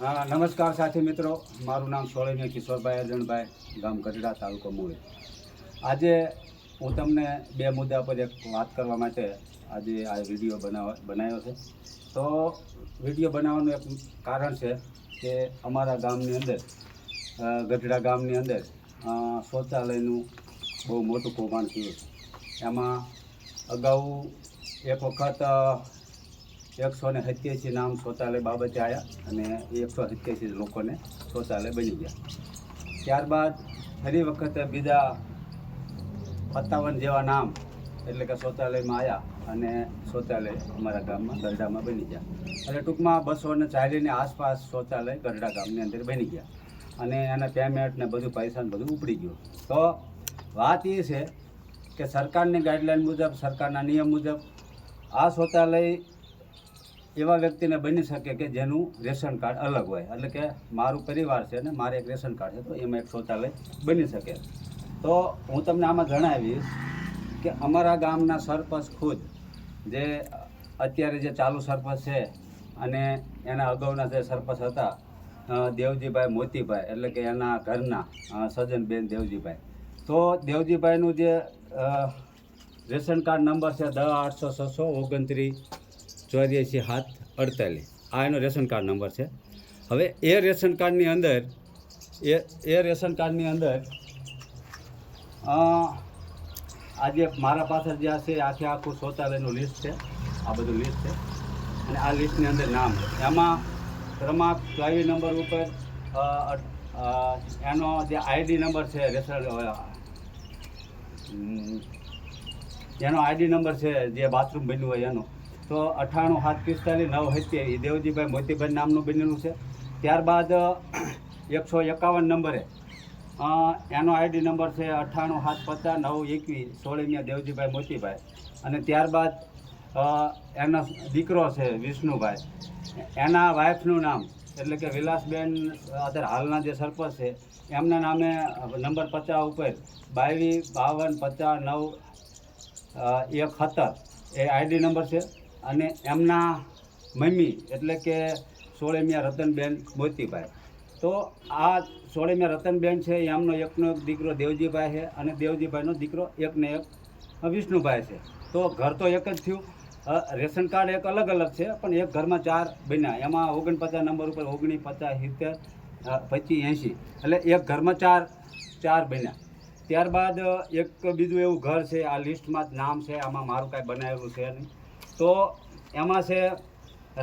નમસ્કાર સાથી મિત્રો. મારું નામ સોળીને કિશોરભાઈ અરજણભાઈ, ગામ ગઢડા, તાલુકો મૂળી. આજે હું તમને બે મુદ્દા પર એક વાત કરવા માટે આજે આ વીડિયો બનાવ, બનાવ્યો છે. તો વીડિયો બનાવવાનું એક કારણ છે કે અમારા ગામની અંદર ગઢડા ગામની અંદર શૌચાલયનું બહુ મોટું કૌભાંડ થયું છે. એમાં અગાઉ એક વખત એકસો ને સત્યાસી નામ શૌચાલય બાબતે આવ્યા અને એકસો સત્યાસી લોકોને શૌચાલય બની ગયા. ત્યારબાદ ફરી વખતે બીજા સત્તાવન જેવા નામ એટલે કે શૌચાલયમાં આવ્યા અને શૌચાલય અમારા ગામમાં ગરડામાં બની ગયા. એટલે ટૂંકમાં બસો ને ચાલીની આસપાસ શૌચાલય ગરડા ગામની અંદર બની ગયા. અને એના પેમેન્ટ ને બધું પૈસા ને બધું ઉપડી ગયું. તો વાત એ છે કે સરકારની ગાઈડલાઈન મુજબ, સરકારના નિયમ મુજબ આ શૌચાલય એવા વ્યક્તિને બની શકે કે જેનું રેશન કાર્ડ અલગ હોય. એટલે કે મારું પરિવાર છે ને મારે એક રેશન કાર્ડ છે તો એમાં એક શૌચાલય બની શકે. તો હું તમને આમાં જણાવીશ કે અમારા ગામના સરપંચ ખુદ જે અત્યારે જે ચાલુ સરપંચ છે અને એના અગાઉના જે સરપંચ હતા દેવજીભાઈ મોતીભાઈ એટલે કે એના ઘરના અ, સજ્જનબેન દેવજીભાઈ. તો દેવજીભાઈનું જે રેશન કાર્ડ નંબર છે દસ આઠસો છસો ઓગણત્રીસ ચોર્યાસી સાત અડતાલીસ. આ એનો રેશન કાર્ડ નંબર છે. હવે એ રેશન કાર્ડની અંદર, એ એ રેશન કાર્ડની અંદર આજે મારા પાસે જે છે આખે આખું શૌચાલયનું લિસ્ટ છે. આ બધું લિસ્ટ છે. અને આ લિસ્ટની અંદર નામ. છે એમાં ક્રમાંક ચોવીસ નંબર ઉપર એનો જે આઈડી નંબર છે, રેશન એનો આઈડી નંબર છે, જે બાથરૂમ બન્યું હોય એનો. તો અઠ્ઠાણું સાત પિસ્તાલીસ, નવ હત્યા એ દેવજીભાઈ મોતીભાઈ નામનું બનેલું છે. ત્યારબાદ એકસો એકાવન નંબરે એનો આઈડી નંબર છે અઠ્ઠાણું સાત પચાસ, નવ એકવીસ, સોળમિયા દેવજીભાઈ મોતીભાઈ. અને ત્યારબાદ એનો દીકરો છે વિષ્ણુભાઈ. એના વાઇફનું નામ, એટલે કે વિલાસબેન, અત્યારે હાલના જે સરપંચ છે, એમના નામે નંબર પચાસ ઉપર બાવીસ, બાવન, પચાસ, નવ એક સત્તર એ આઈડી નંબર છે. અને એમના મમ્મી એટલે કે સોળેમિયા રતનબેન મોતીભાઈ તો આ સોળેમિયા રતનબેન છે, એમનો એકનો એક દીકરો દેવજીભાઈ છે અને દેવજીભાઈનો દીકરો એકને એક વિષ્ણુભાઈ છે. તો ઘર તો એક જ થયું. રેશન કાર્ડ એક અલગ અલગ છે, પણ એક ઘરમાં ચાર બન્યા. એમાં ઓગણપચાસ નંબર ઉપર ઓગણીસ પચાસ સિત્તેર પચીસ, એંશી. એટલે એક ઘરમાં ચાર ચાર બન્યા. ત્યારબાદ એક બીજું એવું ઘર છે, આ લિસ્ટમાં જ નામ છે, આમાં મારું કાંઈ બનાવેલું છે નહીં. તો એમાં છે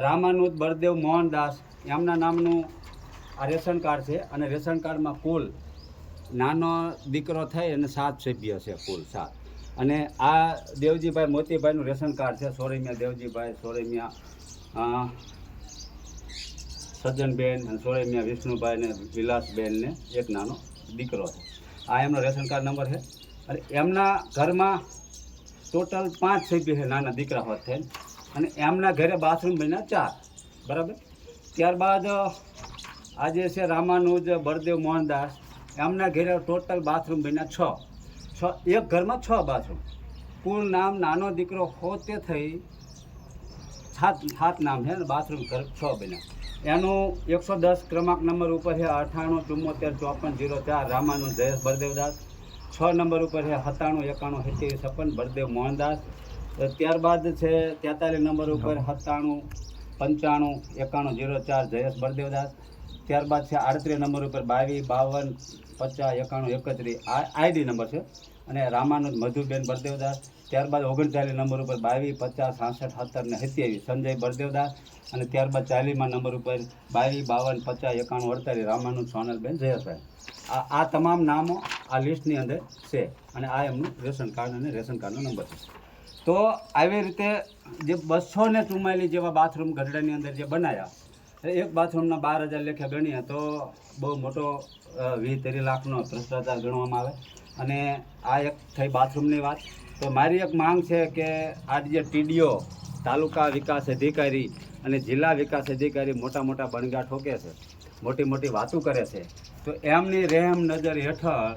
રામાનુજ બળદેવ મોહનદાસ, એમના નામનું આ રેશન કાર્ડ છે અને રેશન કાર્ડમાં કુલ નાનો દીકરો થઈ અને સાત સભ્ય છે કુલ સાત. અને આ દેવજીભાઈ મોતીભાઈનું રેશન કાર્ડ છે સોરેમિયા દેવજીભાઈ સોરેમિયા સજ્જનબેન અને સોરેમિયા વિષ્ણુભાઈ ને વિલાસબેનને એક નાનો દીકરો છે. આ એમનો રેશન કાર્ડ નંબર છે. અને એમના ઘરમાં ટોટલ પાંચ સભ્ય છે નાના દીકરા હોત થઈને. અને એમના ઘરે બાથરૂમ બન્યા ચાર. બરાબર? ત્યારબાદ આજે છે રામાનુજ, બળદેવ, મોહનદાસ, એમના ઘરે ટોટલ બાથરૂમ બન્યા છ. છ, એક ઘરમાં છ બાથરૂમ કુલ નામ નાનો દીકરો હોતે થઈ સાત સાત નામ છે ને બાથરૂમ ઘર છ બન્યા. એનું એકસો દસ ક્રમાંક નંબર ઉપર છે અઠાણું ચુમ્મોતેર ચોપન, જીરો ચાર રામાનું જયેશ, બળદેવદાસ. છ નંબર ઉપર છે સત્તાણું એકાણું સિત્તેર છપ્પન બળદેવ મોહનદાસ. ત્યારબાદ છે તેતાલીસ નંબર ઉપર સત્તાણું પંચાણું એકાણું જીરો ચાર જયેશ બળદેવદાસ. ત્યારબાદ છે આડત્રીસ નંબર ઉપર બાવીસ બાવન પચાસ એકાણું એકત્રીસ. આ આઈડી નંબર છે. અને રામાનંદ મધુબેન બળદેવદાસ, ત્યારબાદ ઓગણચાલીસ નંબર ઉપર બાવીસ પચાસ, સાસઠ, સત્તર ને સત્યાવીસ, સંજય બળદેવદાસ અને ત્યારબાદ ચાલીસમાં નંબર ઉપર બાવીસ બાવન, પચાસ, એકાણું, અડતાલીસ, રામાનંદ સોનલબેન જયભાઈ આ આ તમામ નામો આ લિસ્ટની અંદર છે અને આ એમનું રેશન કાર્ડ અને રેશન કાર્ડનો નંબર છે. તો આવી રીતે જે બસો ને ચુમ્માલી જેવા બાથરૂમ ગઢડાની અંદર જે બનાવ્યા એક બાથરૂમના બાર હજાર લેખે ગણીએ તો બહુ મોટો વીસ, ત્રીસ લાખનો ભ્રષ્ટાચાર ગણવામાં આવે. અને આ એક થઈ બાથરૂમની વાત. તો મારી એક માંગ છે કે આ જે ટીડીઓ તાલુકા વિકાસ અધિકારી અને જિલ્લા વિકાસ અધિકારી મોટા મોટા બણગા ઠોકે છે, મોટી મોટી વાતો કરે છે, તો એમની રહેમ નજર હેઠળ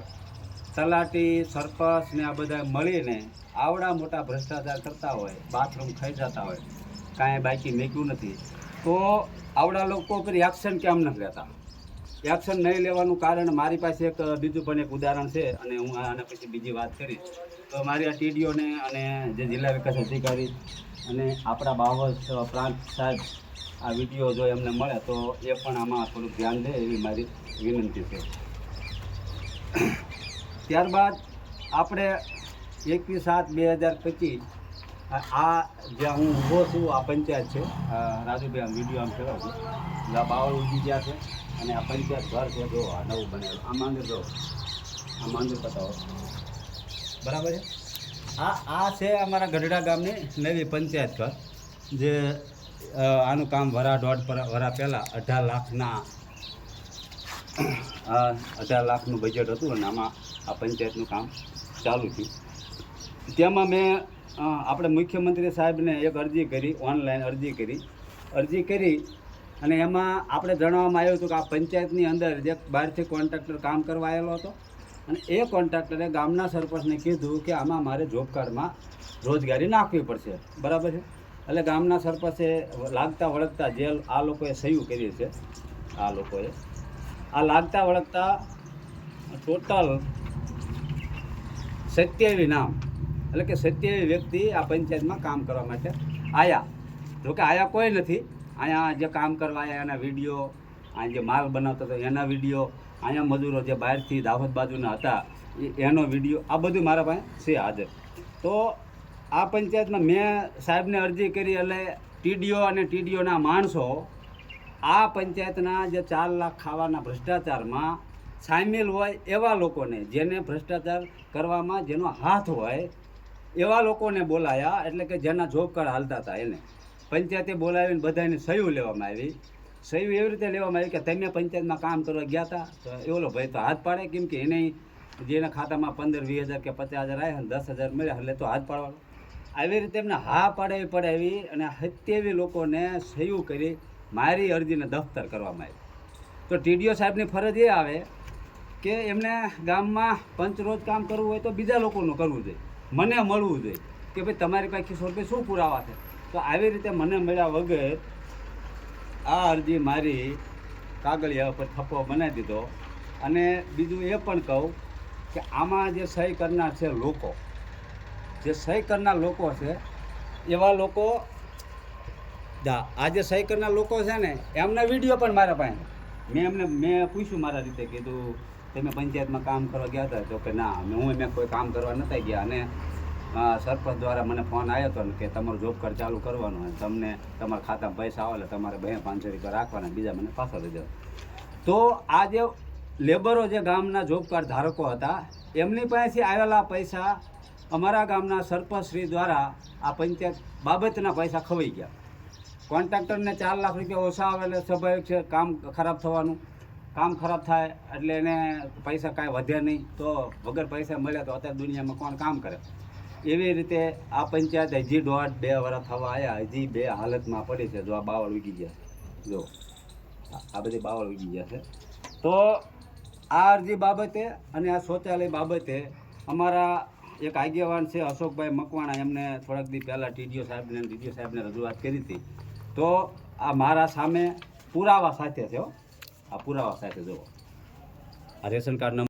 તલાટી, સરપંચ ને આ બધા મળીને આવડા મોટા ભ્રષ્ટાચાર કરતા હોય, બાથરૂમ ખાઈ જતા હોય, કાંઈ બાકી મેક્યું નથી. તો આવડા લોકો પર એક્શન કેમ નથી લેતા? એક્શન નહીં લેવાનું કારણ મારી પાસે એક બીજું પણ એક ઉદાહરણ છે અને હું આના પછી બીજી વાત કરીશ. તો મારી આ ટીડીઓને અને જે જિલ્લા વિકાસ અધિકારી અને આપણા બાવસ પ્રાંત સાહેબ આ વીડિયો જો એમને મળે તો એ પણ આમાં થોડુંક ધ્યાન દે એવી મારી વિનંતી છે. ત્યારબાદ આપણે એકવીસ સાત બે હજાર પચીસ આ જ્યાં હું ઊભો છું, આ પંચાયત છે. રાજુભાઈ આમ વીડિયો આમ કહેવાય છું. બાવળ ઉગી ગયા છે. અને આ પંચાયત ઘર છે, જો આ નવું બનેલું. આ અંદર જો આ અંદર બતાવો. બરાબર છે? આ આ છે અમારા ગઢડા ગામની નવી પંચાયત ઘર, જે આનું કામ વરા દોઢ પર વરા પહેલાં અઢાર લાખના અઢાર લાખનું બજેટ હતું અને આમાં આ પંચાયતનું કામ ચાલુ થયું. તેમાં મેં આપણે મુખ્યમંત્રી સાહેબને એક અરજી કરી ઓનલાઈન અરજી કરી. અરજી કરી અને એમાં આપણે જણાવવામાં આવ્યું હતું કે આ પંચાયતની અંદર જે બહારથી કોન્ટ્રાક્ટર કામ કરવા આવેલો હતો અને એ કોન્ટ્રાક્ટરે ગામના સરપંચને કીધું કે આમાં મારે જોબ કાર્ડમાં રોજગારી નાખવી પડશે. બરાબર છે? એટલે ગામના સરપંચે લાગતા વળગતા જે આ લોકોએ સહયું કરી છે, આ લોકોએ, આ લાગતા વળગતા ટોટલ સત્યાવી નામ, એટલે કે સત્યાવી વ્યક્તિ આ પંચાયતમાં કામ કરવા માટે આયા. જોકે આયા કોઈ નથી અહીંયા જે કામ કરવા આવ્યા એના વીડિયો આ જે માલ બનાવતો હતો એના વીડિયો અહીંયા મજૂરો જે બહારથી દાહોદ બાજુના હતા એનો વીડિયો આ બધું મારા પાસે છે હાજર. તો આ પંચાયતમાં મેં સાહેબને અરજી કરી, એટલે ટીડીઓ અને ટીડીઓના માણસો આ પંચાયતના જે ચાર લાખ ખાવાના ભ્રષ્ટાચારમાં સામેલ હોય એવા લોકોને, જેને ભ્રષ્ટાચાર કરવામાં જેનો હાથ હોય, એવા લોકોને બોલાયા, એટલે કે જેના જોબ કાર્ડ હાલતા હતા એને. પંચાયતે બોલાવીને બધાને સહયું લેવામાં આવી. સહયું એવી રીતે લેવામાં આવી કે તમે પંચાયતમાં કામ કરવા ગયા હતા. તો એવો ભાઈ તો હાથ પાડે કેમ કે એને જેના ખાતામાં પંદર, વીસ હજાર કે પચાસ હજાર આવ્યા દસ હજાર મળ્યા, એટલે તો હાથ પાડવાનો. આવી રીતે એમને હા પડાવી પડાવી અને સત્યાવી લોકોને સહયું કરી મારી અરજીને દફતર કરવામાં આવી. તો ટીડીઓ સાહેબની ફરજ એ આવે કે એમને ગામમાં પંચ રોજ કામ કરવું હોય તો બીજા લોકોનું કરવું જોઈએ. મને મળવું જોઈએ કે ભાઈ તમારી પાસે કિશોર રૂપિયા શું પુરાવા છે? તો આવી રીતે મને મળ્યા વગર આ અરજી મારી કાગળિયા ઉપર થપ્પો બનાવી દીધો. અને બીજું એ પણ કહું કે આમાં જે સહી કરનાર છે લોકો, જે સહી કરનાર લોકો છે, એવા લોકો આ જે સહી કરનાર લોકો છે ને, એમના વીડિયો પણ મારા પાસે. મેં એમને, મેં પૂછ્યું મારા રીતે, કીધું, તમે પંચાયતમાં કામ કરવા ગયા હતા? તો કે, ના હું, એમને કોઈ કામ કરવા નહોતા ગયા. અને સરપંચ દ્વારા મને ફોન આવ્યો હતો ને કે તમારું જોબ કાર્ડ ચાલુ કરવાનું અને તમને તમારા ખાતામાં પૈસા આવે એટલે તમારે બે પાંચસો રૂપિયા રાખવાના બીજા મને પાછા લઈ જવા તો આ જે લેબરો જે ગામના જોબ કાર્ડ ધારકો હતા, એમની પાસેથી આવેલા પૈસા અમારા ગામના સરપંચશ્રી દ્વારા આ પંચાયત બાબતના પૈસા ખવાઈ ગયા. કોન્ટ્રાક્ટરને ચાર લાખ રૂપિયા ઓછા આવે એટલે સ્વાભાવિક છે, કામ ખરાબ થવાનું. કામ ખરાબ થાય એટલે એને પૈસા કાંઈ વધે નહીં. તો વગર પૈસા મળ્યા તો અત્યારે દુનિયામાં કોણ કામ કરે? એવી રીતે આ પંચાયત હજી દોઢ બે વર્ષ થવા આવ્યા હજી બે હાલતમાં પડી છે. જો આ બાવળ ઉગી ગયા છે. જો. આ- બધી બાવળ ઉગી ગયા છે. તો આ અરજી બાબતે અને આ શૌચાલય બાબતે અમારા એક આગેવાન છે, અશોકભાઈ મકવાણા. એમને થોડાક દી પહેલાં ટીડીઓ સાહેબને ટીડીઓ સાહેબને રજૂઆત કરી હતી. તો આ મારા સામે પુરાવા સાથે છે આ પુરાવા સાથે, જુઓ. આ રેશન કાર્ડ